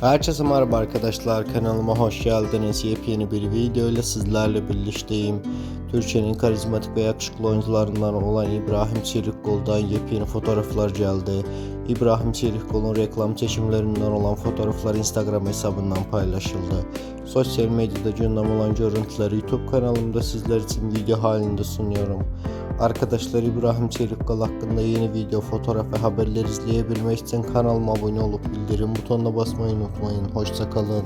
Herkese merhaba arkadaşlar kanalıma hoş geldiniz. Yepyeni bir video ile sizlerle birlikteyim. Türkiye'nin karizmatik ve yakışıklı oyuncularından olan İbrahim Çelikkol'dan yepyeni fotoğraflar geldi. İbrahim Çelikkol'un reklam çekimlerinden olan fotoğraflar Instagram hesabından paylaşıldı. Sosyal medyada gündem olan görüntüleri YouTube kanalımda sizler için video halinde sunuyorum. Arkadaşlar İbrahim Çelikkol hakkında yeni video, fotoğraf ve haberler izleyebilmek için kanalıma abone olup bildirim butonuna basmayı unutmayın. Hoşçakalın.